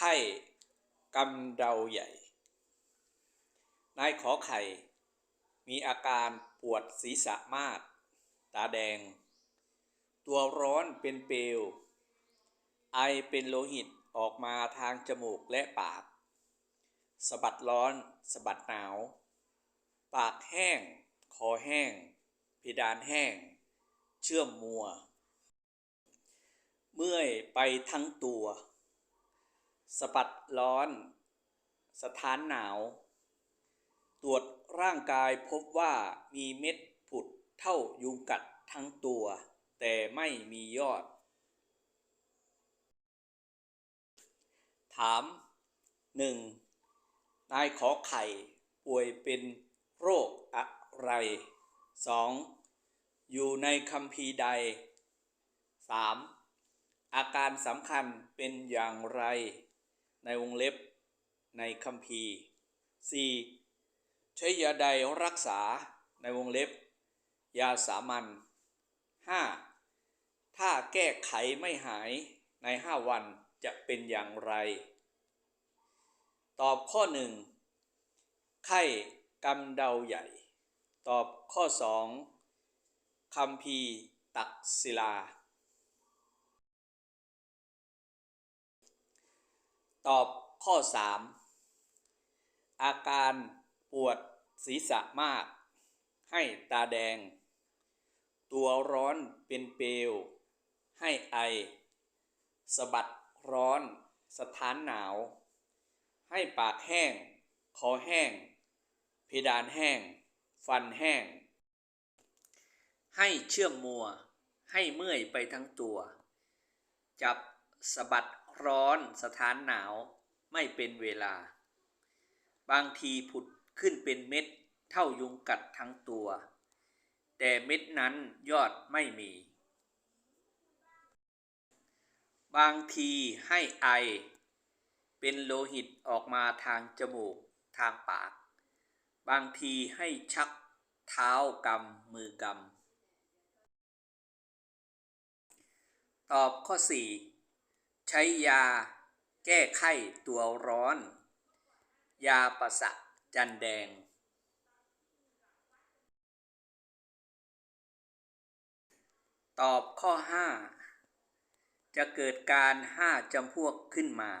ไข้กำเดาใหญ่ นายขอไข่ มีอาการปวดศีรษะมาก ตาแดง ตัวร้อนเป็นเปลว ไอเป็นโลหิตออกมาทางจมูกและปาก สะบัดร้อนสะบัดหนาว ปากแห้ง คอแห้ง เพดานแห้ง เชื่อมมัว เมื่อยไปทั้งตัว สะบัดร้อน สถานหนาว ตรวจร่างกายพบว่ามีเม็ดผุดเท่ายุงกัดทั้งตัว แต่ไม่มียอด ถาม 1. นายขอไข่ป่วยเป็นโรคอะไร 2. อยู่ในคัมภีร์ใด 3. อาการสำคัญเป็นอย่างไร ในวงเล็บในคัมภีร์ 4. ใช้ยาใดรักษาในวงเล็บ ยาสามัญ 5. ถ้าแก้ไขไม่หายใน 5 วันจะเป็นอย่างไร ตอบข้อ 1 ไข้กำเดาใหญ่ ตอบข้อ 2คัมภีร์ตักศิลา ตอบข้อ 3 อาการปวดศีรษะมาก ให้ตาแดง ตัวร้อนเป็นเปลว ให้ไอ สะบัดร้อน สถานหนาว ให้ปากแห้ง คอแห้ง เพดานแห้ง ฟันแห้ง ให้เชื่องมัว ให้เมื่อยไปทั้งตัว จับสะบัด ร้อนสถานหนาวไม่เป็นเวลา บางทีผุดขึ้นเป็นเม็ดเท่ายุงกัดทั้งตัว แต่เม็ดนั้นยอดไม่มี บางทีให้ไอ เป็นโลหิตออกมาทางจมูกทางปาก บางทีให้ชักเท้ากำมือกำตอบข้อ 4 ใช้ยาแก้ไข้ตัวร้อน ยาประสะจันแดง ตอบข้อ 5 จะเกิดการห้าจำพวกขึ้นมา